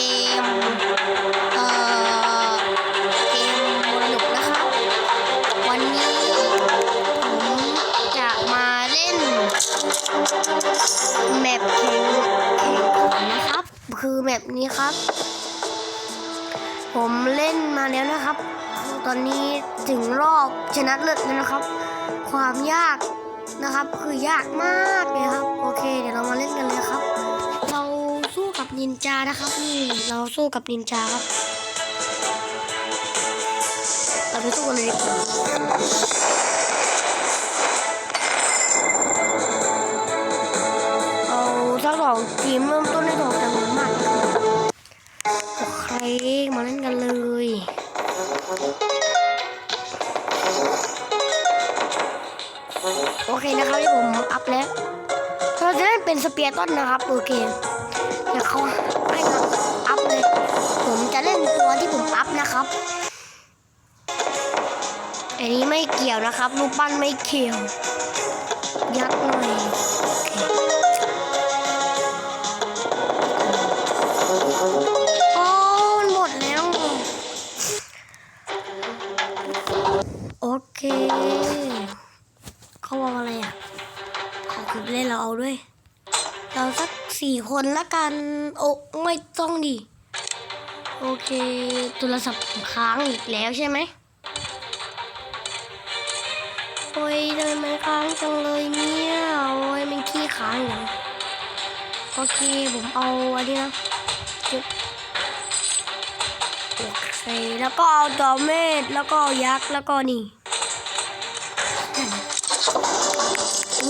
เกมเอ่อเกมมรดกนะครับ วันนี้ผมจะมาเล่นแมปแข่งแข่งขันนะครับ คือแมปนี้ครับ ผมเล่นมาแล้วนะครับ ตอนนี้ถึงรอบชนะเลิศแล้วนะครับ ความยากนะครับคือยากมากเลยครับ จานะครับนี่เราสู้กับนินจาครับ เราไปสู้กันเลยดีกว่าเอาทั้งสองทีมเริ่มต้นได้สองจำนวนมากนะครับโอเคมาเล่นกันเลยโอเคนะครับที่ผมอัพแล้วเราจะเล่นเป็นสเปียร์ต้นนะครับโอเค เดี๋ยวเขาให้เราอัพเลย ผมจะเล่นตัวที่ผมอัพนะครับ อันนี้ไม่เกี่ยวนะครับรูปปั้นไม่เกี่ยว ยัดหน่อย คนละกัน โอ้ไม่ต้องดิ โอเคโทรศัพท์ผมค้างอีกแล้วใช่ไหมโอ้ยเดินมันค้างจังเลยเนี่ยโอ้ยมันขี้ค้างอย่างโอเคผมเอาอันนี้นะโอเคแล้วก็เอาดอเมดแล้วก็เอายักษ์แล้วก็นี่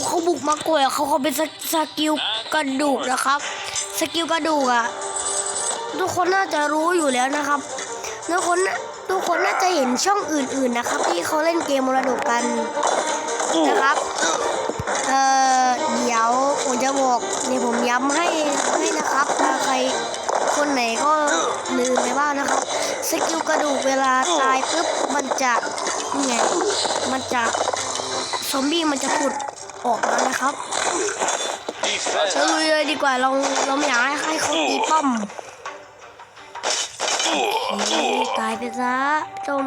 เขาบุกมากวยเขาเขาเป็นสกิล กระดูกนะครับ สกิลกระดูกอะทุกคนน่าจะรู้อยู่แล้วนะครับทุกคนทุกคนน่าจะเห็นช่องอื่นๆนะครับ ที่เขาเล่นเกมมรดกกันนะครับเออเดี๋ยวผมจะบอกเนี่ยวผมย้ำให้ให้นะครับถ้าใครคนไหนก็ลืมไปบ้างนะครับสกิลกระดูกเวลาตายปุ๊บมันจะนี่ไงมันจะซอมบี้มันจะผุดออกมานะครับ เราลุยเลยดีกว่าเราเราไม่อยากให้ให้เขาตีป้อมตายไปซะจม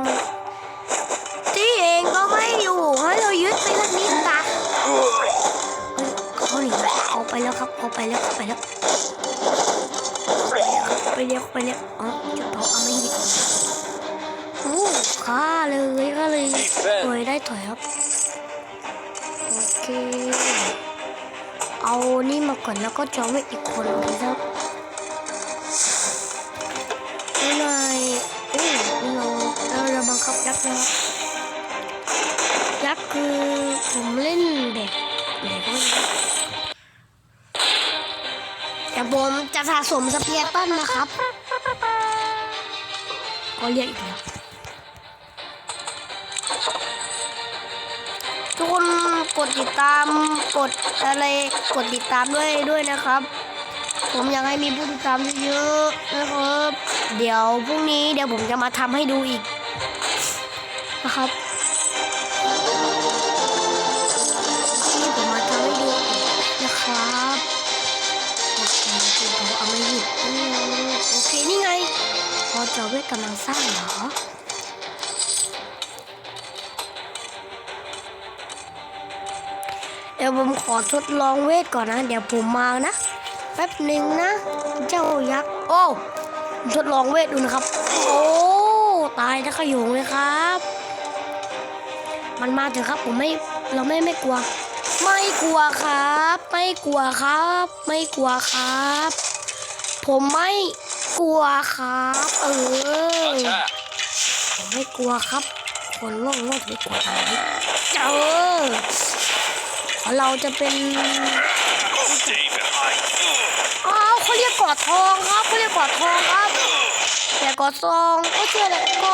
ที่เองก็ไม่อยู่ให้เรายึดไปสักนิดตะเฮ้ยเขาหนีเขาไปแล้วครับเขาไปแล้วเขาไปแล้วไปเรียกไปเรียกอ๋อจะเผาเอาไม่หยิบโอ้ฆ่าเลยก็เลยถอยได้ถอยครับโอเค เอานี่มาก่อนแล้วก็จองไว้อีกคนนะครับนี่หน่อยโอ้นี่เราเราจะบังคับยักษ์นะยักษ์คือผมเล่นแบบไหนก็ไม่รู้แต่ผมจะสะสมสเปียร์ตันนะครับก็เรียกอีกแล้ว ทุกคนกดติดตามกดอะไรกดติดตามด้วยด้วยนะครับ ผมอยากให้มีผู้ติดตามเยอะๆนะครับ เดี๋ยวพรุ่งนี้เดี๋ยวผมจะมาทำให้ดูอีกนะครับนี่ผมมาทำให้ดูอีกนะครับโอเคคือผมเอามาหยิบนี่ไงโอเคนี่ไงพอจอเวทกำลังสร้างเหรอ ดี๋ยวผมขอทดลองเวทก่อนนะ เดี๋ยวผมมานะ แป๊บหนึ่งนะ เจ้ายักษ์ โอ้ผมทดลองเวทดูนะครับ โอ้ตายแล้วขยงเลยครับ มันมาเถอะครับผมไม่เราไม่ไม่กลัว ไม่กลัวครับ ไม่กลัวครับ ไม่กลัวครับ ผมไม่กลัวครับ เออ Attack. ผมไม่กลัวครับ คนโง่โง่จะไม่กลัวอะไรเจอ เราจะเป็นอ้าวเขาเรียกกอดทองครับเขาเรียกกอดทองครับแต่กอดทองก็เชื่อแหละก็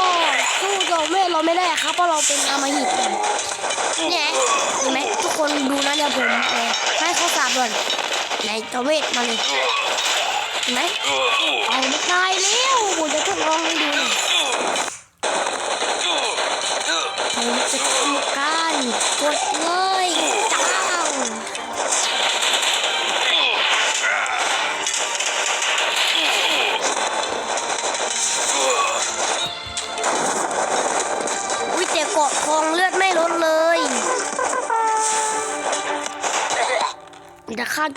สู้โจเมฆเราไม่ได้ครับเพราะเราเป็นอามหิตเนี่ยเห็นไหมทุกคนดูนะเดี๋ยผมเอ่อให้เขาสาบก่อนไหนโจเมฆมาเลยเห็นไหมเอาไม่ตายแล้วผมจะทดลองให้ดูหน่อย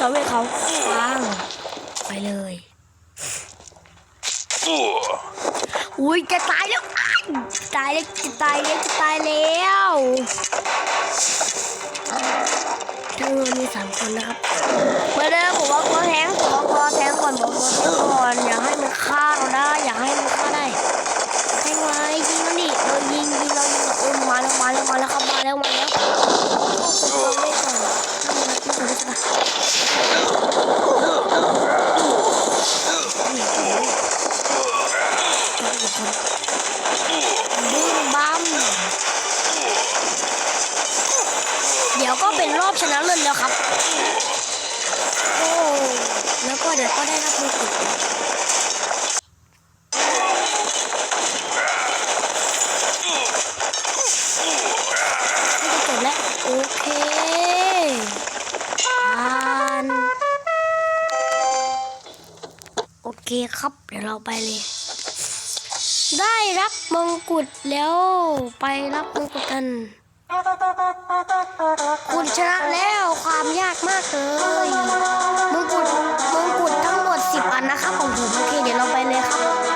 จอเวทเขาปังไปเลย Ugh. อุ้ยจะตายแล้วอ้ายตายแล้วจะตายแล้วจะตายแล้วเธอมีสามคนนะครับเมื่อเดิมผมว่าตัวแทงผมว่าตัวแทงก่อนผมว่าตัวแทงก่อนอย่าให้มันฆ่าเราได้อย่าให้มันฆ่าได้แทงไว้ยิงมันดิเรายิงยิงเรายิงเออมาแล้วมาแล้วมาแล้วครับมาแล้วมาแล้วโอ้โหไม่ก่อนไม่ก่อนไม่ก่อนไม่ก่อนบึ้มบัมเดี๋ยวก็เป็นรอบ ชนะเลิศแล้วครับ โอ้ แล้วก็เดี๋ยวก็ได้รับมงกุฎจบแล้ว โอเคผ่านโอเคครับ เดี๋ยวเราไปเลย ได้รับมงกุฎแล้ว ไปรับมงกุฎกัน คุณชนะแล้วความยากมากเลยมงกุฎมงกุฎทั้งหมด10อันนะครับของผมโอเคเดี๋ยวเราไปเลยครับ